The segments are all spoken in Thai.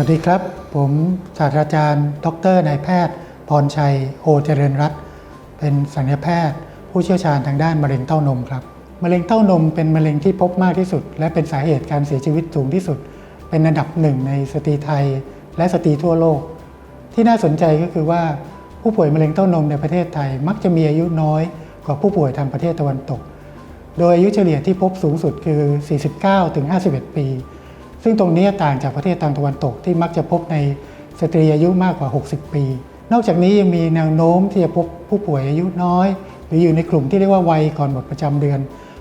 วัสดีครับ ผมศาสตราจารย์ ดรนายแพทย์ พรชัย โอเจริญรัตน์เป็นศัลยแพทย์ ผู้เชี่ยวชาญทางด้านมะเร็งเต้านมครับ มะเร็งเต้านมเป็นมะเร็งที่พบมากที่สุด และเป็นสาเหตุการเสียชีวิตสูงที่สุด เป็นอันดับหนึ่งในสตรีไทย และสตรีทั่วโลก ที่น่าสนใจก็คือว่าผู้ป่วยมะเร็งเต้านมในประเทศไทย มักจะมีอายุน้อยกว่าผู้ป่วยทางประเทศตะวันตก โดยอายุเฉลี่ยที่พบสูงสุดคือ 49-51 ปี ซึ่งตรงนี้ต่างจากประเทศทางตะวันตกที่มักจะพบในสตรีอายุมากกว่า 60 ปี นอกจากนี้ยังมีแนวโน้มที่จะพบผู้ป่วยอายุน้อย หรืออยู่ในกลุ่มที่เรียกว่าวัยก่อนหมดประจำเดือน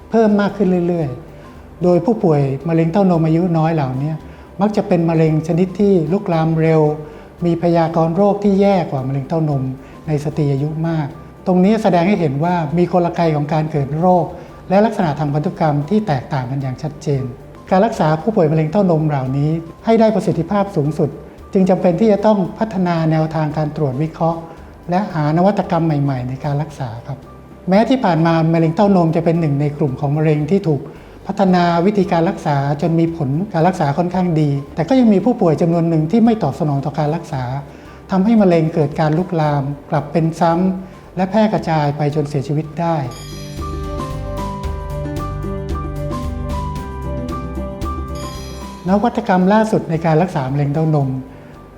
เพิ่มมากขึ้นเรื่อย ๆ โดยผู้ป่วยมะเร็งเต้านมอายุน้อยเหล่านี้มักจะเป็นมะเร็งชนิดที่ลุกลามเร็ว มีพยากรณ์โรคที่แย่กว่ามะเร็งเต้านม ในสตรีอายุมาก ตรงนี้แสดงให้เห็นว่ามีกลไกของการเกิดโรค และลักษณะทางพันธุกรรมที่แตกต่างกันอย่างชัดเจน การรักษาผู้ป่วยมะเร็งเต้านมเหล่านี้ ให้ได้ประสิทธิภาพสูงสุด จึงจำเป็นที่จะต้องพัฒนาแนวทางการตรวจวิเคราะห์ และหานวัตกรรมใหม่ ๆ ในการรักษาครับแม้ที่ผ่านมามะเร็งเต้านมจะเป็นหนึ่งในกลุ่มของมะเร็งที่ถูกพัฒนาวิธีการรักษาจนมีผลการรักษาค่อนข้างดี แต่ก็ยังมีผู้ป่วยจำนวนหนึ่งที่ไม่ตอบสนองต่อการรักษาทำให้มะเร็งเกิดการลุกลาม กลับเป็นซ้ำและแพร่กระจายไปจนเสียชีวิตได้ นวัตกรรมล่าสุดในการรักษามะเร็งเต้านม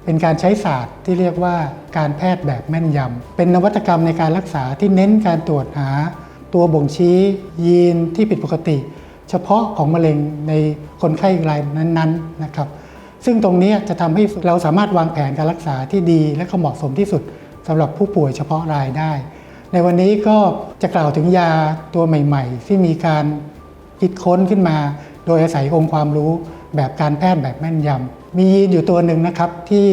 เป็นการใช้ศาสตร์ที่เรียกว่าการแพทย์แบบแม่นยำ เป็นนวัตกรรมในการรักษาที่เน้นการตรวจหา ตัวบ่งชี้ ยีนที่ผิดปกติ เฉพาะของมะเร็งในคนไข้รายนั้นๆนะครับ ซึ่งตรงนี้จะทำให้เราสามารถวางแผนการรักษาที่ดีและก็เหมาะสมที่สุดสำหรับผู้ป่วยเฉพาะรายได้ ในวันนี้ก็จะกล่าวถึงยาตัวใหม่ ๆ ที่มีการคิดค้นขึ้นมา โดยอาศัยองค์ความรู้ แบบการแพทย์แบบแม่นยำมียีนอยู่ตัวหนึ่งนะครับที่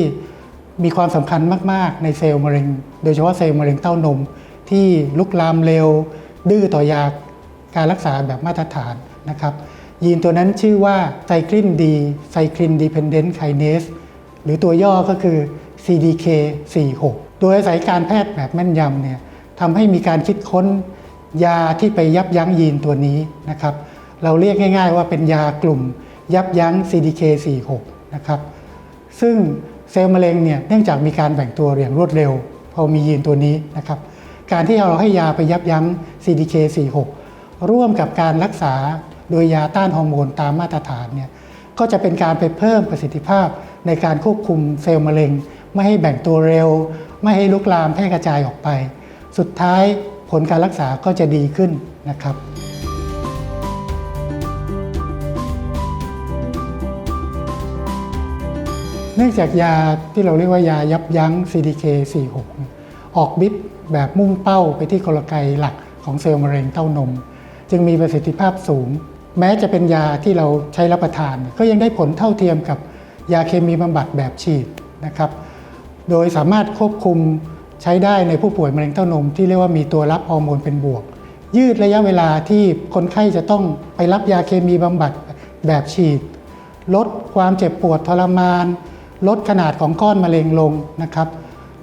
มีความสำคัญมาก ๆ ในเซลล์มะเร็ง โดยเฉพาะเซลล์มะเร็งเต้านม ที่ลุกลามเร็ว ดื้อต่อยาการรักษาแบบมาตรฐานนะครับ ยีนตัวนั้นชื่อว่าไซคลินดีไซคลินดีเพนเดนต์ไคเนสหรือตัวย่อก็คือ CDK46 โดยอาศัยการแพทย์แบบแม่นยำเนี่ยทำให้มีการคิดค้นยาที่ไปยับยั้งยีนตัวนี้นะครับ เราเรียกง่าย ๆ ว่าเป็นยากลุ่ม ยับยั้ง CDK46 นะครับซึ่งเซลล์มะเร็งเนี่ยเนื่องจากมีการแบ่งตัวอย่างรวดเร็ว พอมียีนตัวนี้นะครับการที่เราให้ยาไปยับยั้ง CDK46 ร่วมกับการรักษาโดยยาต้านฮอร์โมนตามมาตรฐานเนี่ยก็จะเป็นการไปเพิ่มประสิทธิภาพในการควบคุมเซลล์มะเร็ง ไม่ให้แบ่งตัวเร็ว ไม่ให้ลุกลามแพร่กระจายออกไป สุดท้ายผลการรักษาก็จะดีขึ้นนะครับ เนื่องจากยาที่เราเรียกว่ายายับยั้ง CDK46 ออกฤทธิ์แบบมุ่งเป้าไปที่กลไกหลักของเซลล์มะเร็งเต้านม จึงมีประสิทธิภาพสูง แม้จะเป็นยาที่เราใช้รับประทาน ก็ยังได้ผลเท่าเทียมกับยาเคมีบำบัดแบบฉีดนะครับ โดยสามารถควบคุมใช้ได้ในผู้ป่วยมะเร็งเต้านม ที่เรียกว่ามีตัวรับฮอร์โมนเป็นบวก ยืดระยะเวลาที่คนไข้จะต้องไปรับยาเคมีบำบัดแบบฉีด ลดความเจ็บปวดทรมาน ลดขนาดของก้อนมะเร็งลงนะครับ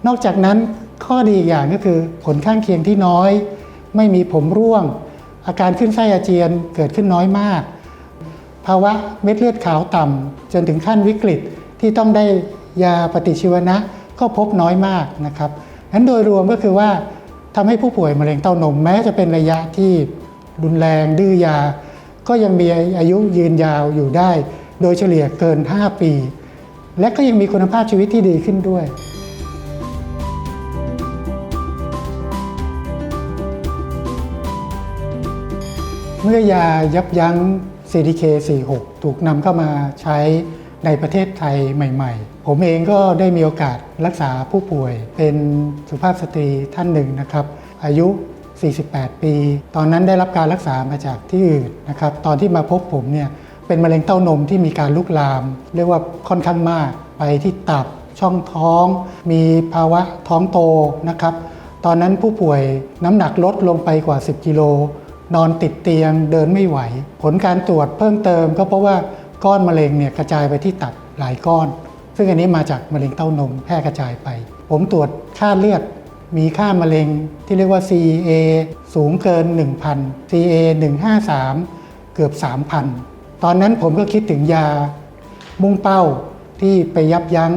นอกจากนั้นข้อดีอีกอย่างก็คือผลข้างเคียงที่น้อย ไม่มีผมร่วง อาการขึ้นไส้อาเจียนเกิดขึ้นน้อยมาก ภาวะเม็ดเลือดขาวต่ำจนถึงขั้นวิกฤตที่ต้องได้ยาปฏิชีวนะก็พบน้อยมากนะครับนั้นโดยรวมก็คือว่าทำให้ผู้ป่วยมะเร็งเต้านมแม้จะเป็นระยะที่รุนแรงดื้อยา ก็ยังมีอายุยืนยาวอยู่ได้ โดยเฉลี่ยเกิน 5 ปี และก็ยังมีคุณภาพชีวิตที่ดีขึ้นด้วยเมื่อยายับยั้ง CDK46 ถูกนำเข้ามาใช้ในประเทศไทยใหม่ ๆ ผมเองก็ได้มีโอกาสรักษาผู้ป่วย เป็นสุภาพสตรีท่านหนึ่งนะครับ อายุ 48 ปี ตอนนั้นได้รับการรักษามาจากที่อื่นนะครับ ตอนที่มาพบผมเนี่ย เป็นมะเร็งเต้านมที่มีการลุกลาม เรียกว่าค่อนข้างมากไปที่ตับช่องท้อง มีภาวะท้องโตนะครับ ตอนนั้นผู้ป่วยน้ำหนักลดลงไปกว่า 10 กิโล นอนติดเตียงเดินไม่ไหว ผลการตรวจเพิ่มเติมก็เพราะว่าก้อนมะเร็งเนี่ยกระจายไปที่ตับหลายก้อน ซึ่งอันนี้มาจากมะเร็งเต้านมแพร่กระจายไป ผมตรวจค่าเลือดมีค่ามะเร็งที่เรียกว่า CA สูงเกิน 1,000 CA 153 เกือบ 3,000 ตอนนั้นผมก็คิดถึงยามุ่งเป้าที่ไปยับยั้ง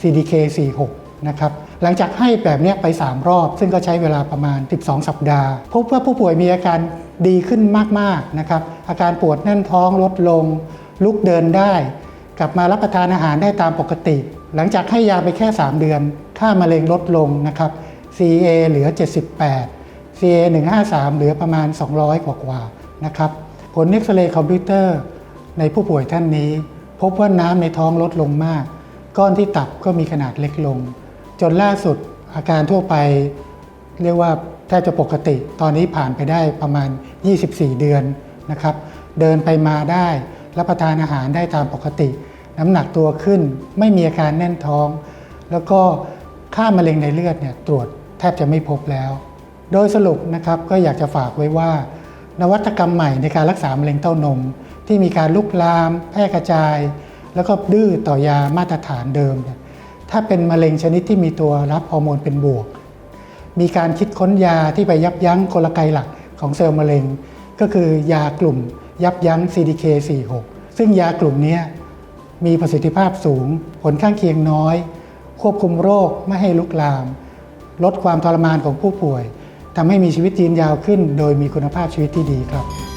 CDK46 นะครับหลังจากให้แบบนี้ไป 3 รอบ ซึ่งก็ใช้เวลาประมาณ 12 สัปดาห์ พบว่าผู้ป่วยมีอาการดีขึ้นมากๆนะครับอาการปวดแน่นท้องลดลง ลุกเดินได้ กลับมารับประทานอาหารได้ตามปกติ หลังจากให้ยาไปแค่ 3 เดือน ค่ามะเร็งลดลงนะครับ CA เหลือ 78 CA 153 เหลือประมาณ 200 กว่ากว่าๆนะครับผลเอ็กซเรย์คอมพิวเตอร์ ในผู้ป่วยท่านนี้ พบว่าน้ำในท้องลดลงมาก ก้อนที่ตับก็มีขนาดเล็กลง จนล่าสุดอาการทั่วไป เรียกว่าแทบจะปกติ ตอนนี้ผ่านไปได้ประมาณ 24 เดือนนะครับ เดินไปมาได้รับประทานอาหารได้ตามปกติ น้ำหนักตัวขึ้นไม่มีอาการแน่นท้อง แล้วก็ค่ามะเร็งในเลือดเนี่ยตรวจแทบจะไม่พบแล้ว โดยสรุปนะครับก็อยากจะฝากไว้ว่า นวัตกรรมใหม่ในการรักษามะเร็งเต้านม ที่มีการลุกลามแพร่กระจาย แล้วก็ดื้อต่อยามาตรฐานเดิม ถ้าเป็นมะเร็งชนิดที่มีตัวรับฮอร์โมนเป็นบวก มีการคิดค้นยาที่ไปยับยั้งกลไกหลักของเซลล์มะเร็ง ก็คือยากลุ่มยับยั้ง CDK46 ซึ่งยากลุ่มนี้มีประสิทธิภาพสูง ผลข้างเคียงน้อย ควบคุมโรคไม่ให้ลุกลาม ลดความทรมานของผู้ป่วยทำให้มีชีวิตยืนยาวขึ้น โดยมีคุณภาพชีวิตที่ดีครับ